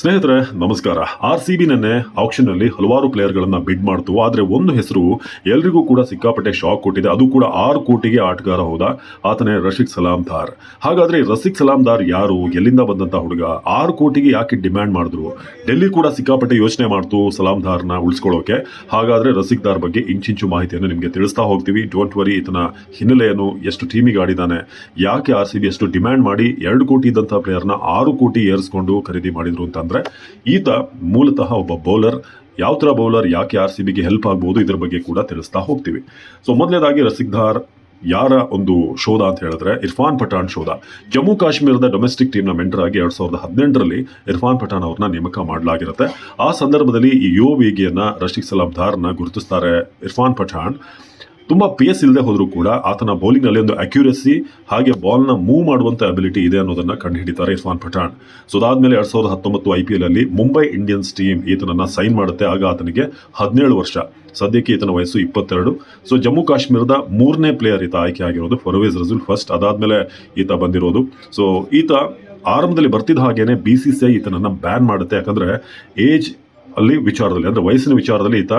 ಸ್ನೇಹಿತರೆ, ನಮಸ್ಕಾರ. R C B ನೆನ್ನೆ ಆಕ್ಷನ್ನಲ್ಲಿ ಹಲವಾರು ಪ್ಲೇಯರ್ಗಳನ್ನು ಬಿಡ್ ಮಾಡ್ತು. ಆದರೆ ಒಂದು ಹೆಸರು ಎಲ್ರಿಗೂ ಕೂಡ ಸಿಕ್ಕಾಪಟ್ಟೆ ಶಾಕ್ ಕೊಟ್ಟಿದೆ. ಅದು ಕೂಡ ಆರು ಕೋಟಿಗೆ ಆಟಗಾರ ಹೋದ? ಆತನೇ ರಶಿಕ್ ಸಲಾಂ ದಾರ್. ಹಾಗಾದ್ರೆ ರಶಿಕ್ ರಸಿಕ್ ಸಲಾಂ ದಾರ್ ಯಾರು? ಎಲ್ಲಿಂದ ಬಂದಂತ ಹುಡುಗ? ಆರು ಕೋಟಿಗೆ ಯಾಕೆ ಡಿಮ್ಯಾಂಡ್ ಮಾಡಿದ್ರು? ಡೆಲ್ಲಿ ಕೂಡ ಸಿಕ್ಕಾಪಟ್ಟೆ ಯೋಚನೆ ಮಾಡ್ತು ಸಲಾಂ ದಾರ್ನ ಉಳಿಸ್ಕೊಳ್ಳೋಕೆ. ಹಾಗಾದ್ರೆ ರಸಿಕ್ ದಾರ್ ಬಗ್ಗೆ ಇಂಚಿಂಚು ಮಾಹಿತಿಯನ್ನು ನಿಮಗೆ ತಿಳಿಸ್ತಾ ಹೋಗ್ತೀವಿ. ಡೋಂಟ್ ವರಿ ಈತನ ಹಿನ್ನೆಲೆಯನ್ನು ಎಷ್ಟು ಟೀಮಿಗೆ ಆಡಿದಾನೆ ಯಾಕೆ ಆರ್ ಸಿ ಬಿ ಎಷ್ಟು ಡಿಮ್ಯಾಂಡ್ ಮಾಡಿ ಎರಡು ಕೋಟಿ ಇದ್ದಂಥ ಪ್ಲೇಯರ್ನ ಆರು ಕೋಟಿ ಏರಿಸ್ಕೊಂಡು ಖರೀದಿ ಮಾಡಿದ್ರು ಅಂತಂದ್ರೆ ಈತ ಮೂಲತಃ ಒಬ್ಬ ಬೌಲರ್. ಯಾವ ಥರ ಬೌಲರ್, ಯಾಕೆ ಆರ್ ಸಿ ಬಿಗೆ ಹೆಲ್ಪ್ ಆಗ್ಬೋದು ಇದ್ರ ಬಗ್ಗೆ ಕೂಡ ತಿಳಿಸ್ತಾ ಹೋಗ್ತೀವಿ. ಸೊ ಮೊದಲನೇದಾಗಿ ರಸಿಕ್ ಧಾರ್, ಯಾರ ಒಂದು ಶೋಧ ಅಂತ ಹೇಳಿದ್ರೆ ಇರ್ಫಾನ್ ಪಠಾಣ್ ಶೋಧ. ಜಮ್ಮು ಕಾಶ್ಮೀರದ ಡೊಮೆಸ್ಟಿಕ್ ಟೀಮ್ನ ಮೆಂಟರ್ ಆಗಿ ಎರಡ್ ಸಾವಿರದ ಹದಿನೆಂಟರಲ್ಲಿ ಇರ್ಫಾನ್ ಪಠಾಣ್ ಅವ್ರನ್ನ ನೇಮಕ ಮಾಡಲಾಗಿರುತ್ತೆ. ಆ ಸಂದರ್ಭದಲ್ಲಿ ಈ ಯುವ ವೇಗಿಯನ್ನ ರಶಿಕ್ ಸಲಾಬ್ ಧಾರ್ನ ಗುರುತಿಸ್ತಾರೆ ಇರ್ಫಾನ್ ಪಠಾಣ್. ತುಂಬಾ ಪೇಸ್ ಇಲ್ಲದೆ ಹೋದರೂ ಕೂಡ ಆತನ ಬೌಲಿಂಗ್ನಲ್ಲಿ ಒಂದು ಅಕ್ಯುರಸಿ ಹಾಗೆ ಬಾಲ್ನ ಮೂವ್ ಮಾಡುವಂತ ಅಬಿಲಿಟಿ ಇದೆ ಅನ್ನೋದನ್ನ ಕಂಡುಹಿಡಿತಾರೆ ಇರ್ಫಾನ್ ಪಠಾಣ್. ಸೊ ಅದಾದಮೇಲೆ ಎರಡು ಸಾವಿರದ ಹತ್ತೊಂಬತ್ತು I P L Mumbai Indians team ಈತನನ್ನ sign ಮಾಡುತ್ತೆ. ಆಗ ಆತನಿಗೆ ಹದಿನೇಳು ವರ್ಷ. ಸದ್ಯಕ್ಕೆ ಈತನ ವಯಸ್ಸು ಇಪ್ಪತ್ತೆರಡು. ಸೊ ಜಮ್ಮು ಕಾಶ್ಮೀರದ ಮೂರನೇ ಪ್ಲೇಯರ್ ಈತ ಆಯ್ಕೆ ಆಗಿರೋದು ಫರ್ವೇಜ್ ರಜುಲ್ ಫಸ್ಟ್ ಅದಾದಮೇಲೆ ಈತ ಬಂದಿರೋದು. ಸೊ ಈತ ಆರಂಭದಲ್ಲಿ ಬರ್ತಿದ್ದ ಹಾಗೇನೆ ಬಿ ಸಿ ಸಿ ಐ ಈತನನ್ನ ಬ್ಯಾನ್ ಮಾಡುತ್ತೆ. ಯಾಕಂದ್ರೆ ಏಜ್ ಅಲ್ಲಿ ವಿಚಾರದಲ್ಲಿ, ಅಂದ್ರೆ ವಯಸ್ಸಿನ ವಿಚಾರದಲ್ಲಿ ಈತ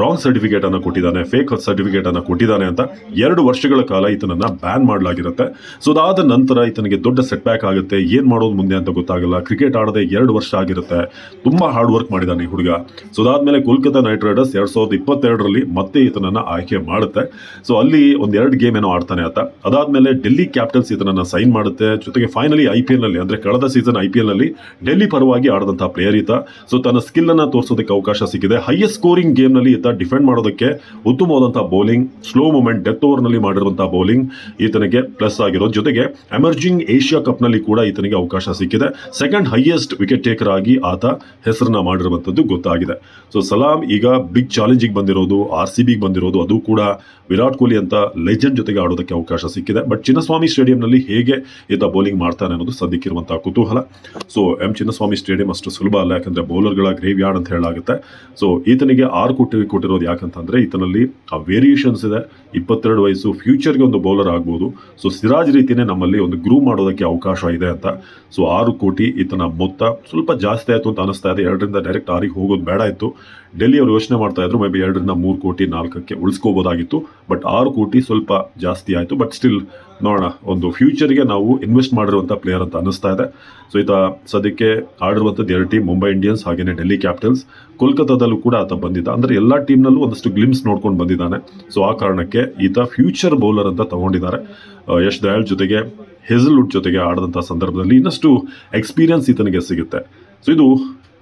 ರಾಂಗ್ ಸರ್ಟಿಫಿಕೇಟ್ ಅನ್ನು ಕೊಟ್ಟಿದ್ದಾನೆ ಫೇಕ್ ಸರ್ಟಿಫಿಕೇಟ್ ಅನ್ನು ಕೊಟ್ಟಿದ್ದಾನೆ ಅಂತ ಎರಡು ವರ್ಷಗಳ ಕಾಲ ಈತನನ್ನ ಬ್ಯಾನ್ ಮಾಡಲಾಗಿರುತ್ತೆ. ಸೊ ಅದಾದ ನಂತರ ಈತನಿಗೆ ದೊಡ್ಡ ಸೆಟ್ ಬ್ಯಾಕ್ ಆಗುತ್ತೆ. ಏನು ಮಾಡೋದು ಮುಂದೆ ಅಂತ ಗೊತ್ತಾಗಲ್ಲ. ಕ್ರಿಕೆಟ್ ಆಡದೆ ಎರಡು ವರ್ಷ ಆಗಿರುತ್ತೆ. ತುಂಬಾ ಹಾರ್ಡ್ ವರ್ಕ್ ಮಾಡಿದ್ದಾನೆ ಈ ಹುಡುಗ. ಸೊ ಅದಾದ್ಮೇಲೆ ಕೋಲ್ಕತ್ತಾ ನೈಟ್ ರೈಡರ್ಸ್ ಎರಡು ಸಾವಿರದ ಇಪ್ಪತ್ತೆರಡರಲ್ಲಿ ಮತ್ತೆ ಈತನನ್ನ ಆಯ್ಕೆ ಮಾಡುತ್ತೆ. ಸೊ ಅಲ್ಲಿ ಒಂದ್ ಎರಡು ಗೇಮ್ ಏನೋ ಆಡ್ತಾನೆ ಆತ. ಅದಾದ್ಮೇಲೆ ಡೆಲ್ಲಿ ಕ್ಯಾಪಿಟಲ್ಸ್ ಈತನನ್ನ ಸೈನ್ ಮಾಡುತ್ತೆ. ಜೊತೆಗೆ ಫೈನಲಿ ಐ ಪಿ ಎಲ್ನಲ್ಲಿ, ಅಂದ್ರೆ ಕಳೆದ ಸೀಸನ್ ಐ ಪಿ ಎಲ್ನಲ್ಲಿ ಡೆಲ್ಲಿ ಪರವಾಗಿ ಆಡಿದಂಥ ಪ್ಲೇಯರ್ ಈತ. ಸೊ ತನ್ನ ಸ್ಕಿಲ್ ಅನ್ನ ತೋರಿಸೋದಕ್ಕೆ ಅವಕಾಶ ಸಿಕ್ಕಿದೆ. ಹೈಯೆಸ್ಟ್ ಸ್ಕೋರಿಂಗ್ ಗೇಮ್ನಲ್ಲಿ ಈತ ಡಿಫೆಂಡ್ ಮಾಡೋದಕ್ಕೆ ಉತ್ತಮವಾದಂತಹ ಬೌಲಿಂಗ್ ಸ್ಲೋ ಮೂಮೆಂಟ್ ಡೆತ್ ಓವರ್ನಲ್ಲಿ ಮಾಡಿರುವಂತಹ ಬೌಲಿಂಗ್ ಈತನಿಗೆ ಪ್ಲಸ್ ಆಗಿರೋ ಜೊತೆಗೆ ಎಮರ್ಜಿಂಗ್ ಏಷ್ಯಾ ಕಪ್ನಲ್ಲಿ ಕೂಡ ಈತನಿಗೆ ಅವಕಾಶ ಸಿಕ್ಕಿದೆ. ಸೆಕೆಂಡ್ ಹೈಯೆಸ್ಟ್ ವಿಕೆಟ್ ಟೇಕರ್ ಆಗಿ ಆತ ಹೆಸರನ್ನ ಮಾಡಿರುವಂತದ್ದು ಗೊತ್ತಾಗಿದೆ. ಸೊ ಸಲಾಂ ಈಗ ಬಿಗ್ ಚಾಲೆಂಜಿಗೆ ಬಂದಿರೋದು ಆರ್ ಸಿ ಬಿಗೆ ಬಂದಿರೋದು, ಅದು ಕೂಡ ವಿರಾಟ್ ಕೊಹ್ಲಿ ಅಂತ ಲೆಜೆಂಡ್ ಜೊತೆಗೆ ಆಡೋದಕ್ಕೆ ಅವಕಾಶ ಸಿಕ್ಕಿದೆ. ಬಟ್ ಚಿನ್ನಸ್ವಾಮಿ ಸ್ಟೇಡಿಯಂನಲ್ಲಿ ಹೇಗೆ ಈತ ಬೌಲಿಂಗ್ ಮಾಡ್ತಾನೆ ಅನ್ನೋದು ಸದ್ಯಕ್ಕಿರುವಂತಹ ಕುತೂಹಲ. ಸೊ ಎಂ ಚಿನ್ನಸ್ವಾಮಿ ಸ್ಟೇಡಿಯಂ ಅಷ್ಟು ಸುಲಭ ಅಲ್ಲ, ಯಾಕಂದ್ರೆ ಬೌಲರ್ಗಳ ಗ್ರೇವ್ ಅಂತ ಹೇಳಲಾಗುತ್ತೆ. ಸೊ ಈತನಿಗೆ ಆರು ಕೋಟಿ ಕೊಟ್ಟಿರೋದು ಯಾಕಂತಂದರೆ ಈತನಲ್ಲಿ ಆ ವೇರಿಯೇಷನ್ಸ್ ಇದೆ. ಇಪ್ಪತ್ತೆರಡು ವಯಸ್ಸು ಫ್ಯೂಚರ್ಗೆ ಒಂದು ಬೌಲರ್ ಆಗ್ಬೋದು. ಸೊ ಸಿರಾಜ್ ರೀತಿಯೇ ನಮ್ಮಲ್ಲಿ ಒಂದು ಗ್ರೂ ಮಾಡೋದಕ್ಕೆ ಅವಕಾಶ ಇದೆ ಅಂತ. ಸೊ ಆರು ಕೋಟಿ ಈತನ ಮೊತ್ತ ಸ್ವಲ್ಪ ಜಾಸ್ತಿ ಆಯಿತು ಅಂತ ಅನಿಸ್ತಾ ಇದೆ. ಎರಡರಿಂದ ಡೈರೆಕ್ಟ್ ಆರಿಗೆ ಹೋಗೋದು ಬೇಡ ಇತ್ತು ಡೆಲ್ಲಿ ಅವರು ಯೋಚನೆ ಮಾಡ್ತಾ ಇದ್ರು ಮೇ ಬಿ ಎರಡರಿಂದ ಮೂರು ಕೋಟಿ, ನಾಲ್ಕಕ್ಕೆ ಉಳಿಸ್ಕೋಬೋದಾಗಿತ್ತು. ಬಟ್ ಆರು ಕೋಟಿ ಸ್ವಲ್ಪ ಜಾಸ್ತಿ ಆಯಿತು. ಬಟ್ ಸ್ಟಿಲ್ ನೋಡೋಣ. ಒಂದು ಫ್ಯೂಚರ್ಗೆ ನಾವು ಇನ್ವೆಸ್ಟ್ ಮಾಡಿರುವಂಥ ಪ್ಲೇಯರ್ ಅಂತ ಅನಿಸ್ತಾ ಇದೆ. ಸೊ ಈತ ಸದ್ಯಕ್ಕೆ ಆಡಿರುವಂಥದ್ದು ಎರಡು ಟೀಮ್ ಮುಂಬೈ ಇಂಡಿಯನ್ಸ್ ಹಾಗೆಯೇ ಡೆಲ್ಲಿ ಕ್ಯಾಪಿಟಲ್ಸ್ ಕೋಲ್ಕತ್ತಾದಲ್ಲೂ ಕೂಡ ಆತ ಬಂದಿದ್ದ. ಅಂದರೆ ಎಲ್ಲ ಟೀಮ್ನಲ್ಲೂ ಒಂದಷ್ಟು ಗ್ಲಿಮ್ಸ್ ನೋಡ್ಕೊಂಡು ಬಂದಿದ್ದಾನೆ. ಸೊ ಆ ಕಾರಣಕ್ಕೆ ಈತ ಫ್ಯೂಚರ್ ಬೌಲರ್ ಅಂತ ತಗೊಂಡಿದ್ದಾರೆ. ಯಶ್ ದಯಾಳ್ ಜೊತೆಗೆ ಹೆಸಲ್ವುಡ್ ಜೊತೆಗೆ ಆಡಿದಂಥ ಸಂದರ್ಭದಲ್ಲಿ ಇನ್ನಷ್ಟು ಎಕ್ಸ್ಪೀರಿಯನ್ಸ್ ಈತನಿಗೆ ಸಿಗುತ್ತೆ. ಸೊ ಇದು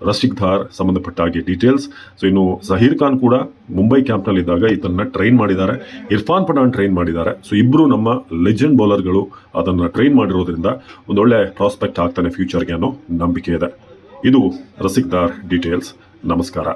ರಶಿಕ್ ಧಾರ್ ಸಂಬಂಧಪಟ್ಟ ಹಾಗೆ ಡೀಟೇಲ್ಸ್ ಸೊ ಇನ್ನು ಜಹೀರ್ ಖಾನ್ ಕೂಡ ಮುಂಬೈ ಕ್ಯಾಂಪ್ನಲ್ಲಿದ್ದಾಗ ಇದ್ದಾಗ ಈತನ್ನ ಟ್ರೈನ್ ಮಾಡಿದ್ದಾರೆ. ಇರ್ಫಾನ್ ಪಠಾಣ್ ಟ್ರೈನ್ ಮಾಡಿದ್ದಾರೆ. ಸೊ ಇಬ್ಬರು ನಮ್ಮ ಲೆಜೆಂಡ್ ಬೌಲರ್ಗಳು ಅದನ್ನು ಟ್ರೈನ್ ಮಾಡಿರೋದ್ರಿಂದ ಒಂದೊಳ್ಳೆ ಪ್ರಾಸ್ಪೆಕ್ಟ್ ಆಗ್ತಾನೆ ಫ್ಯೂಚರ್ಗೆ ಅನ್ನೋ ನಂಬಿಕೆ ಇದೆ. ಇದು ರಸಿಕ್ದಾರ್ ಡೀಟೇಲ್ಸ್. ನಮಸ್ಕಾರ.